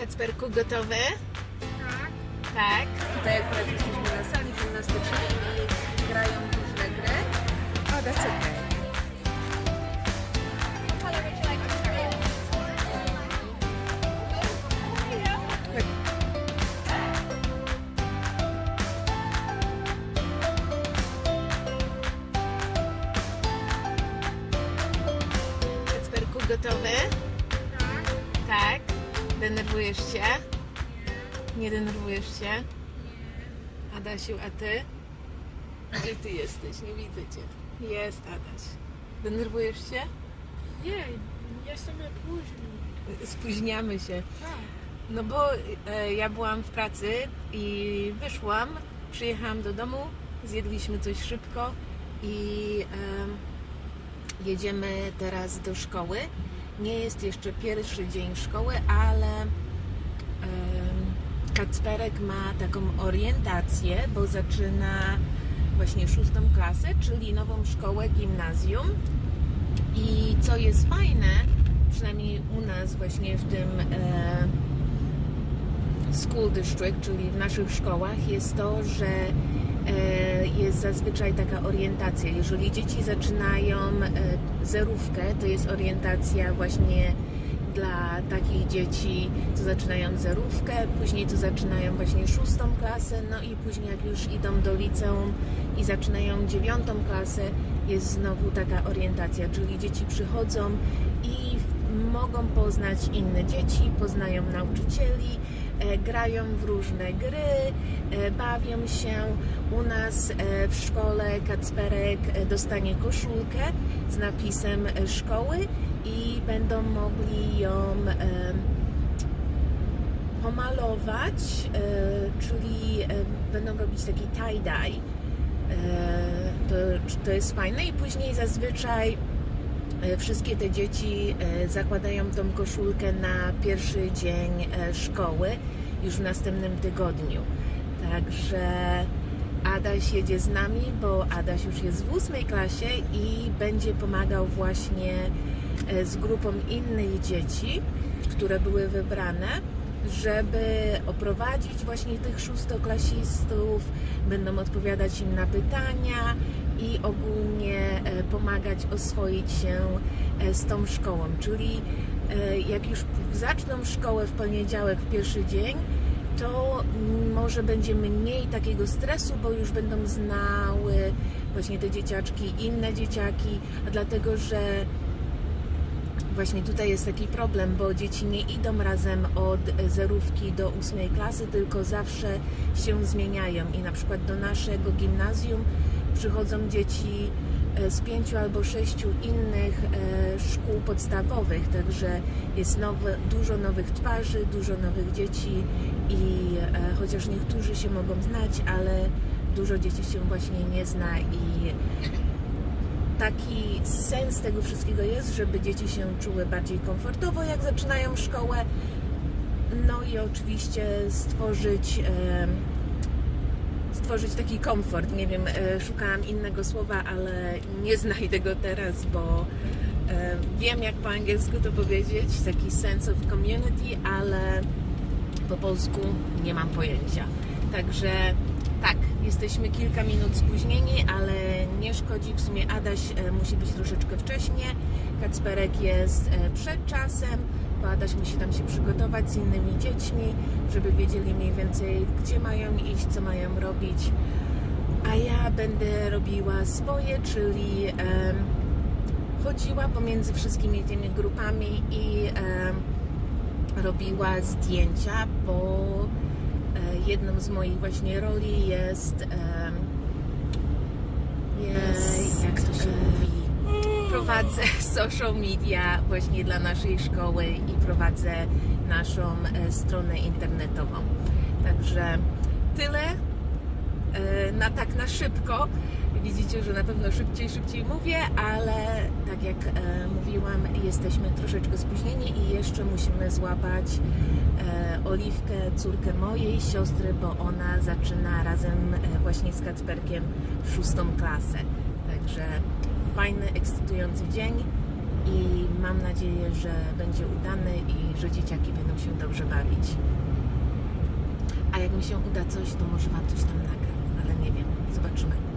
Kacperku, gotowy? Tak. Tak. Tutaj akurat jesteśmy na sali gimnastycznej i grają w różne gry. O, that's okay. Kacperku, gotowy? Denerwujesz się? Nie denerwujesz się? Adasiu, a ty? Gdzie ty jesteś? Nie widzę cię. Jest Adaś. Denerwujesz się? Nie, jestem później. Spóźniamy się. Tak. No bo e, ja byłam w pracy i wyszłam, przyjechałam do domu, zjedliśmy coś szybko i em, jedziemy teraz do szkoły. Nie jest jeszcze pierwszy dzień szkoły, ale Kacperek ma taką orientację, bo zaczyna właśnie szóstą klasę, czyli nową szkołę, gimnazjum. I co jest fajne, przynajmniej u nas właśnie w tym e, school district, czyli w naszych szkołach, jest to, że jest zazwyczaj taka orientacja. Jeżeli dzieci zaczynają e, zerówkę, to jest orientacja właśnie dla takich dzieci, co zaczynają zerówkę, później co zaczynają właśnie szóstą klasę, no i później jak już idą do liceum i zaczynają dziewiątą klasę, jest znowu taka orientacja, czyli dzieci przychodzą i mogą poznać inne dzieci, poznają nauczycieli, e, grają w różne gry, e, bawią się. U nas e, w szkole Kacperek e, dostanie koszulkę z napisem e, szkoły i będą mogli ją e, pomalować, e, czyli e, będą robić taki tie-dye. E, To, to jest fajne i później zazwyczaj e, wszystkie te dzieci e, zakładają tą koszulkę na pierwszy dzień e, szkoły już w następnym tygodniu. Także Adaś jedzie z nami, bo Adaś już jest w ósmej klasie i będzie pomagał właśnie e, z grupą innych dzieci, które były wybrane, żeby oprowadzić właśnie tych szóstoklasistów, będą odpowiadać im na pytania i ogólnie e, pomagać oswoić się e, z tą szkołą. Czyli e, jak już zaczną szkołę w poniedziałek, w pierwszy dzień, to może będzie mniej takiego stresu, bo już będą znały właśnie te dzieciaczki, inne dzieciaki, a dlatego, że Właśnie tutaj jest taki problem, bo dzieci nie idą razem od zerówki do ósmej klasy, tylko zawsze się zmieniają i na przykład do naszego gimnazjum przychodzą dzieci e, z pięciu albo sześciu innych e, szkół podstawowych, także jest nowe, dużo nowych twarzy, dużo nowych dzieci i e, chociaż niektórzy się mogą znać, ale dużo dzieci się właśnie nie zna i taki sens tego wszystkiego jest, żeby dzieci się czuły bardziej komfortowo, jak zaczynają szkołę. No i oczywiście stworzyć, stworzyć taki komfort. Nie wiem, e, szukałam innego słowa, ale nie znajdę go teraz, bo e, wiem, jak po angielsku to powiedzieć, taki sense of community, ale po polsku nie mam pojęcia. Także tak, jesteśmy kilka minut spóźnieni, ale nie szkodzi. W sumie Adaś e, musi być troszeczkę wcześniej. Kacperek jest przed czasem, Adaś musi tam się przygotować z innymi dziećmi, żeby wiedzieli mniej więcej, gdzie mają iść, co mają robić. A ja będę robiła swoje, czyli em, chodziła pomiędzy wszystkimi tymi grupami i em, robiła zdjęcia, bo e, jedną z moich właśnie roli jest, em, jest jak to się mówi, prowadzę social media właśnie dla naszej szkoły i prowadzę naszą e, stronę internetową. Także tyle e, na tak na szybko. Widzicie, że na pewno szybciej, szybciej mówię, ale tak jak e, mówiłam, jesteśmy troszeczkę spóźnieni i jeszcze musimy złapać Oliwkę, córkę mojej siostry, bo ona zaczyna razem właśnie z Kacperkiem szóstą klasę. Także fajny, ekscytujący dzień i mam nadzieję, że będzie udany i że dzieciaki będą się dobrze bawić. A jak mi się uda coś, to może Wam coś tam nagram, ale nie wiem, zobaczymy.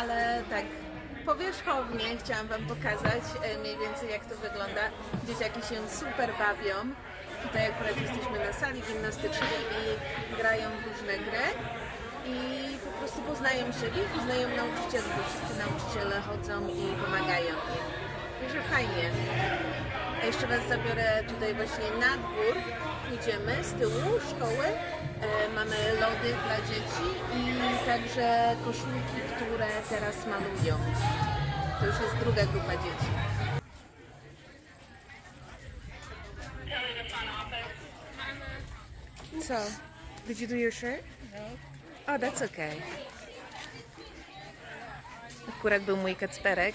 Ale tak powierzchownie chciałam Wam pokazać e, mniej więcej jak to wygląda. Dzieciaki się super bawią. Tutaj akurat jesteśmy na sali gimnastycznej i grają w różne gry. I po prostu poznają siebie poznają nauczycieli, bo wszyscy nauczyciele chodzą i pomagają im. Także fajnie. A jeszcze Was zabiorę tutaj właśnie na dwór. Idziemy z tyłu szkoły. E, mamy lody dla dzieci i także koszulki, które teraz malują. To już jest druga grupa dzieci. Co? Did you do your shirt? No. Oh, that's okay. Akurat był mój kacperek.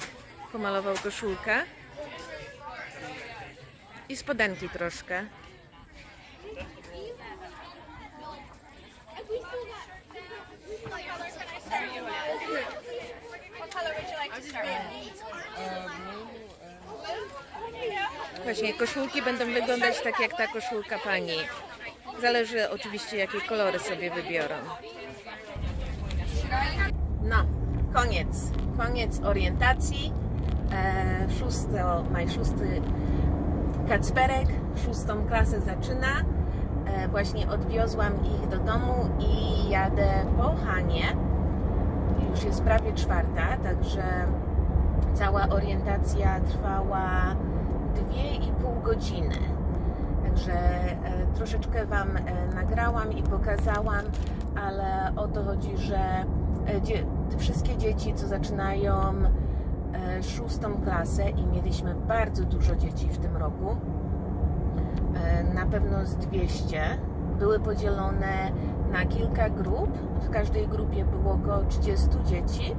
Pomalował koszulkę. I spodenki troszkę. Właśnie, koszulki będą wyglądać tak jak ta koszulka pani. Zależy oczywiście, jakie kolory sobie wybiorą. No, koniec. Koniec orientacji. E, szósto, maj szósty Kacperek, szóstą klasę zaczyna. E, właśnie odwiozłam ich do domu i jadę po Hanie. Już jest prawie czwarta, także cała orientacja trwała dwie i pół godziny. Także e, troszeczkę Wam e, nagrałam i pokazałam, ale o to chodzi, że wszystkie dzieci, co zaczynają szóstą klasę i mieliśmy bardzo dużo dzieci w tym roku, e, na pewno z 200, były podzielone na kilka grup. W każdej grupie było około 30 dzieci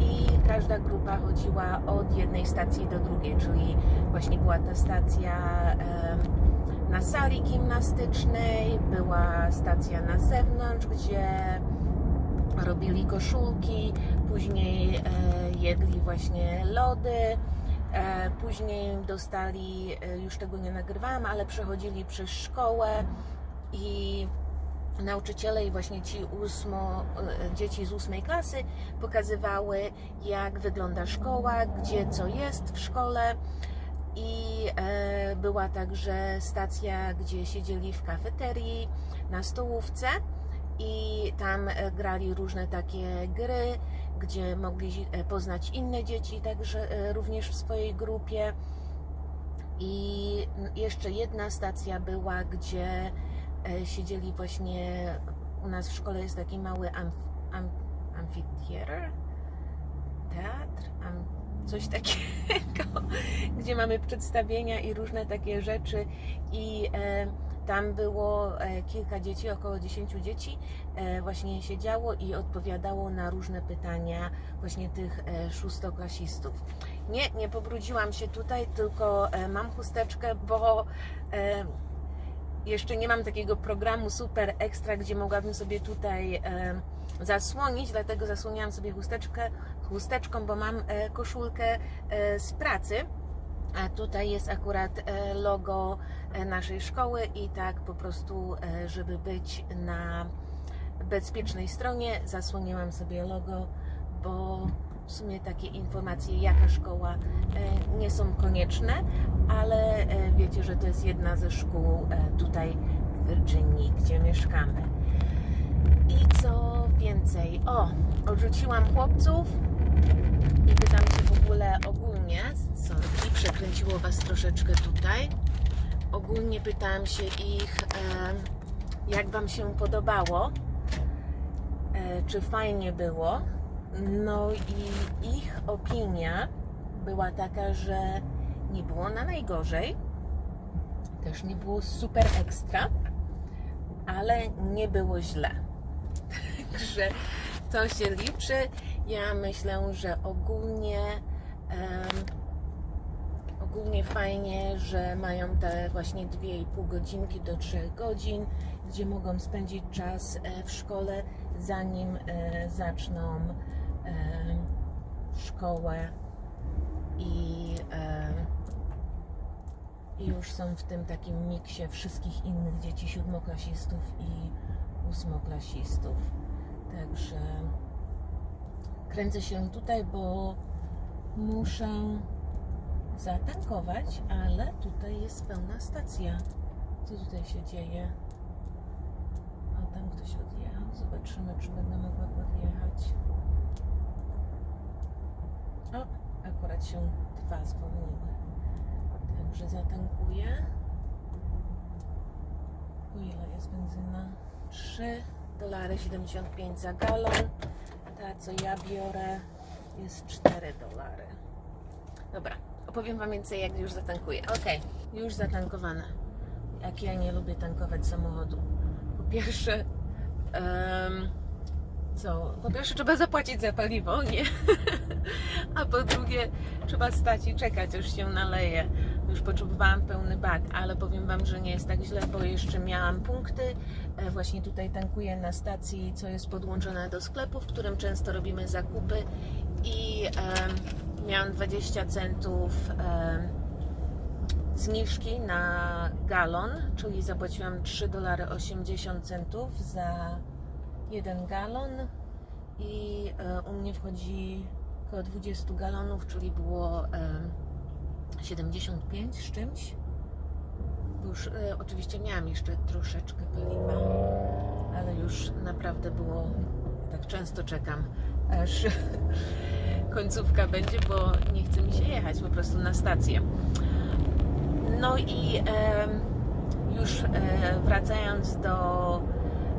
i każda grupa chodziła od jednej stacji do drugiej, czyli właśnie była ta stacja na sali gimnastycznej, była stacja na zewnątrz, gdzie robili koszulki, później e, jedli właśnie lody, e, później dostali, e, już tego nie nagrywałam, ale przechodzili przez szkołę i nauczyciele i właśnie ci ósmo, dzieci z ósmej klasy pokazywały, jak wygląda szkoła, gdzie co jest w szkole. I była także stacja, gdzie siedzieli w kafeterii, na stołówce i tam e, grali różne takie gry, gdzie mogli e, poznać inne dzieci, także e, również w swojej grupie. I jeszcze jedna stacja była, gdzie siedzieli właśnie, u nas w szkole jest taki mały amf, am, amfiteatr, teatr, am, coś takiego, gdzie mamy przedstawienia i różne takie rzeczy i e, tam było e, kilka dzieci, około 10 dzieci e, właśnie siedziało i odpowiadało na różne pytania właśnie tych e, szóstoklasistów. Nie, nie pobrudziłam się tutaj, tylko mam chusteczkę, bo jeszcze nie mam takiego programu super ekstra, gdzie mogłabym sobie tutaj zasłonić, dlatego zasłoniłam sobie chusteczkę, chusteczką, bo mam koszulkę z pracy. A tutaj jest akurat e, logo e, naszej szkoły i tak po prostu, e, żeby być na bezpiecznej stronie, zasłoniłam sobie logo, bo w sumie takie informacje, jaka szkoła, nie są konieczne, ale wiecie, że to jest jedna ze szkół tutaj w Virginii, gdzie mieszkamy. I co więcej? O, odrzuciłam chłopców i pytam się w ogóle ogólnie, sorki, przekręciło Was troszeczkę tutaj. Ogólnie pytałam się ich, jak Wam się podobało, e, czy fajnie było. No i ich opinia była taka, że nie było na najgorzej, też nie było super ekstra, ale nie było źle. Także to się liczy. Ja myślę, że ogólnie em, ogólnie fajnie, że mają te właśnie 2,5 godzinki do 3 godzin, gdzie mogą spędzić czas e, w szkole, zanim e, zaczną em, szkołę i już są w tym takim miksie wszystkich innych dzieci, siódmoklasistów i ósmoklasistów. Także kręcę się tutaj, bo muszę zatankować, ale tutaj jest pełna stacja. Co tutaj się dzieje? O, tam ktoś odjechał. Zobaczymy, czy będę mogła podjechać. O, akurat się dwa zwolniły. Także zatankuję. Po ile jest benzyna? 3 dolary 75 za galon. Ta, co ja biorę, jest 4 dolary. Dobra, opowiem Wam więcej, jak już zatankuję. Ok, już zatankowane. Jak ja nie lubię tankować samochodu. Po pierwsze, em, co? Po pierwsze, trzeba zapłacić za paliwo, nie? A po drugie, trzeba stać i czekać, aż się naleje. Już potrzebowałam pełny bak, ale powiem Wam, że nie jest tak źle, bo jeszcze miałam punkty. E, Właśnie tutaj tankuję na stacji, co jest podłączone do sklepu, w którym często robimy zakupy i em, miałam 20 centów zniżki na galon, czyli zapłaciłam 3 dolary 80 centów za jeden galon i e, u mnie wchodzi około 20 galonów, czyli było em, 75 z czymś. Już e, oczywiście miałam jeszcze troszeczkę paliwa, ale już naprawdę było tak często czekam, aż końcówka będzie, bo nie chce mi się jechać po prostu na stację. No i em, już e, wracając do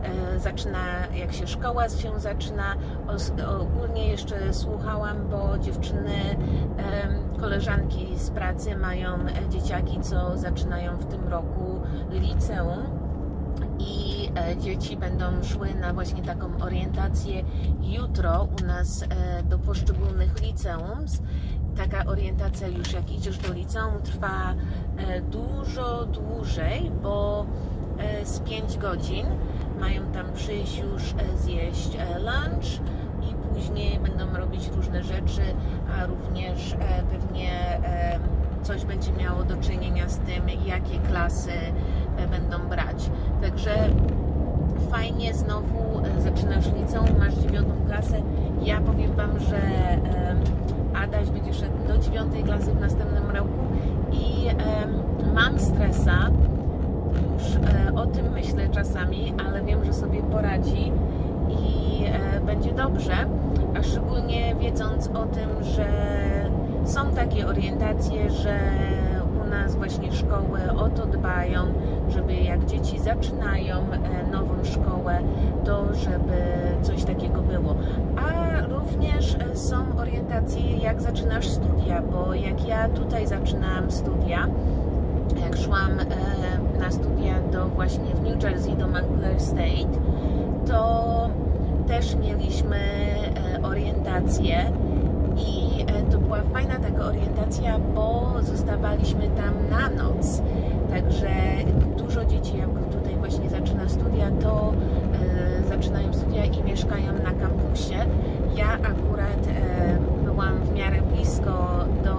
e, zaczyna, jak się szkoła się zaczyna, os, ogólnie jeszcze słuchałam, bo dziewczyny, em, koleżanki z pracy mają e, dzieciaki, co zaczynają w tym roku liceum e, dzieci będą szły na właśnie taką orientację jutro u nas e, do poszczególnych liceums. Taka orientacja już jak idziesz do liceum trwa e, dużo dłużej, bo e, z 5 godzin mają tam przyjść już e, zjeść e, lunch i później będą robić różne rzeczy, a również e, pewnie e, coś będzie miało do czynienia z tym, jakie klasy e, będą brać. Także fajnie znowu e, zaczynasz liceum, masz dziewiątą klasę. Ja powiem Wam, że Adaś będzie szedł do dziewiątej klasy w następnym roku i mam stresa. Już e, o tym myślę czasami, ale wiem, że sobie poradzi i e, będzie dobrze, a szczególnie wiedząc o tym, że są takie orientacje, że u nas właśnie szkoły o to dbają, żeby jak dzieci zaczynają e, nową szkołę, to żeby coś takiego było. A również e, są orientacje, jak zaczynasz studia, bo jak ja tutaj zaczynałam studia, jak szłam e, na studia do właśnie w New Jersey, do Montclair State, to też mieliśmy orientację i to była fajna taka orientacja, bo zostawaliśmy tam na noc. Także dużo dzieci, jak tutaj właśnie zaczyna studia, to e, zaczynają studia i mieszkają na kampusie. Ja akurat e, byłam w miarę blisko do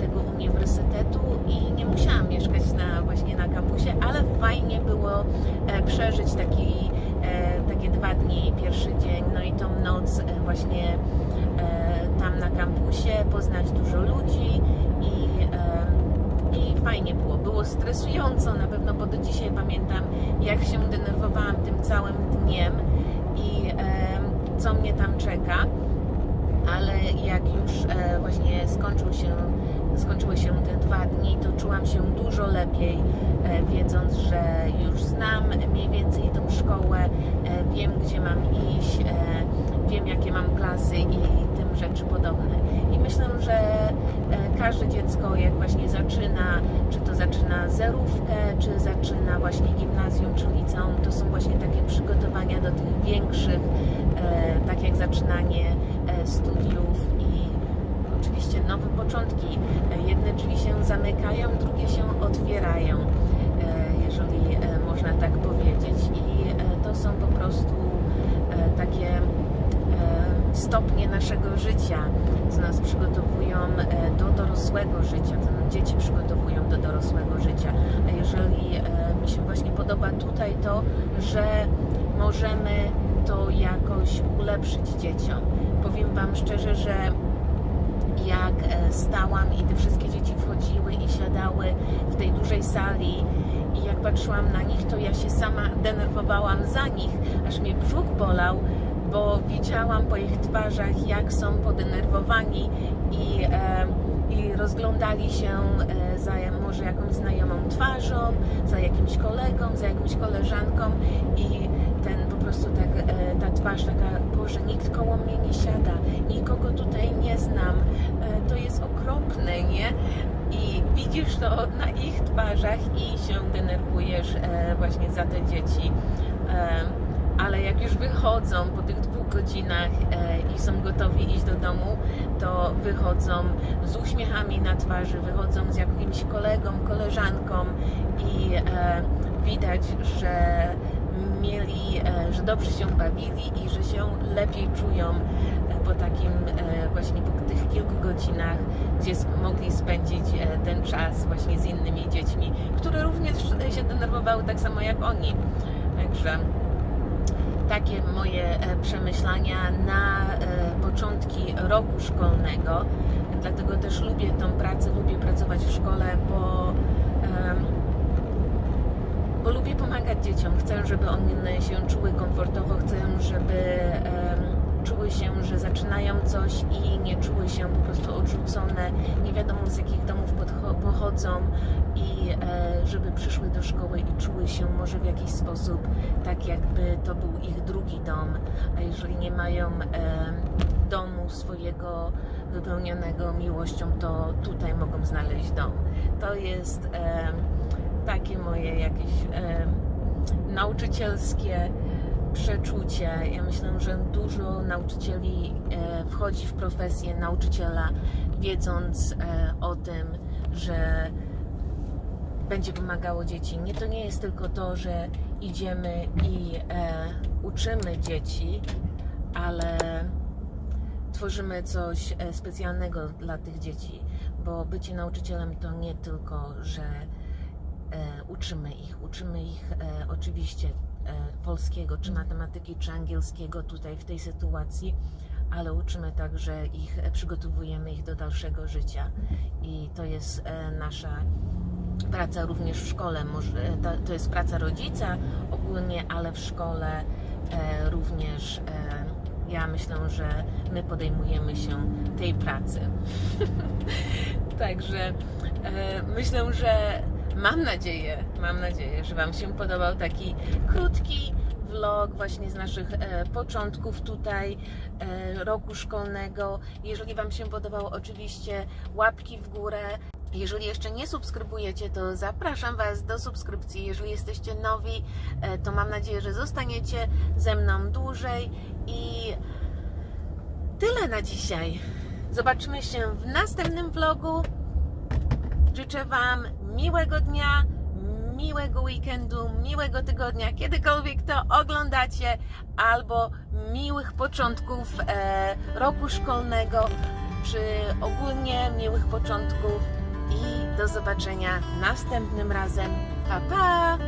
tego uniwersytetu i nie musiałam mieszkać na, właśnie na kampusie, ale fajnie było e, przeżyć taki, e, takie dwa dni, pierwszy dzień, no i tą noc e, właśnie e, tam na kampusie, poznać dużo ludzi i, e, i fajnie było. Było stresująco na pewno, bo do dzisiaj pamiętam, jak się denerwowałam tym całym dniem i em, co mnie tam czeka, ale jak już e, właśnie skończył się, skończyły się te dwa dni, to czułam się dużo lepiej, e, wiedząc, że już znam mniej więcej tą szkołę, e, wiem gdzie mam iść, e, wiem jakie mam klasy i tym rzeczy podobne. Myślę, że e, każde dziecko jak właśnie zaczyna, czy to zaczyna zerówkę, czy zaczyna właśnie gimnazjum, czy liceum, to są właśnie takie przygotowania do tych większych, e, tak jak zaczynanie e, studiów i oczywiście nowe początki. Jedne drzwi się zamykają, drugie się otwierają, jeżeli można tak powiedzieć. I to są po prostu takie stopnie naszego życia, co nas przygotowują e, do dorosłego życia, co nam dzieci przygotowują do dorosłego życia. A jeżeli e, mi się właśnie podoba tutaj to, że możemy to jakoś ulepszyć dzieciom. Powiem Wam szczerze, że jak e, stałam i te wszystkie dzieci wchodziły i siadały w tej dużej sali i jak patrzyłam na nich, to ja się sama denerwowałam za nich, aż mnie brzuch bolał, bo widziałam po ich twarzach, jak są podenerwowani i, e, i rozglądali się e, za może jakąś znajomą twarzą, za jakimś kolegą, za jakąś koleżanką i ten po prostu tak, e, ta twarz taka, Boże, nikt koło mnie nie siada, nikogo tutaj nie znam, to jest okropne, nie? I widzisz to na ich twarzach i się denerwujesz właśnie za te dzieci. Ale jak już wychodzą po tych dwóch godzinach e, i są gotowi iść do domu, to wychodzą z uśmiechami na twarzy, wychodzą z jakimś kolegą, koleżanką i e, widać, że mieli, e, że dobrze się bawili i że się lepiej czują po takim właśnie po tych kilku godzinach, gdzie mogli spędzić ten czas właśnie z innymi dziećmi, które również się denerwowały tak samo jak oni. Także takie moje e, przemyślenia na e, początki roku szkolnego. Dlatego też lubię tą pracę, lubię pracować w szkole, bo, bo lubię pomagać dzieciom. Chcę, żeby one się czuły komfortowo, chcę, żeby czuły się, że zaczynają coś i nie czuły się po prostu odrzucone, nie wiadomo z jakich domów pochodzą i e, żeby przyszły do szkoły i czuły się może w jakiś sposób tak jakby to był ich drugi dom, a jeżeli nie mają e, domu swojego wypełnionego miłością, to tutaj mogą znaleźć dom. To jest e, takie moje jakieś nauczycielskie przeczucie. Ja myślę, że dużo nauczycieli wchodzi w profesję nauczyciela, wiedząc o tym, że będzie pomagało dzieci. Nie, to nie jest tylko to, że idziemy i e, uczymy dzieci, ale tworzymy coś e, specjalnego dla tych dzieci, bo bycie nauczycielem to nie tylko, że e, uczymy ich, uczymy ich e, oczywiście e, polskiego, czy matematyki, czy angielskiego tutaj w tej sytuacji, ale uczymy także ich, e, przygotowujemy ich do dalszego życia i to jest e, nasza praca również w szkole. To jest praca rodzica ogólnie, ale w szkole e, również e, ja myślę, że my podejmujemy się tej pracy. Także e, myślę, że mam nadzieję, mam nadzieję, że Wam się podobał taki krótki vlog właśnie z naszych e, początków tutaj e, roku szkolnego. Jeżeli Wam się podobało, oczywiście łapki w górę. Jeżeli jeszcze nie subskrybujecie, to zapraszam Was do subskrypcji. Jeżeli jesteście nowi, e, to mam nadzieję, że zostaniecie ze mną dłużej i tyle na dzisiaj. Zobaczymy się w następnym vlogu. Życzę Wam miłego dnia, miłego weekendu, miłego tygodnia, kiedykolwiek to oglądacie, albo miłych początków e, roku szkolnego, czy ogólnie miłych początków i do zobaczenia następnym razem. Pa, pa!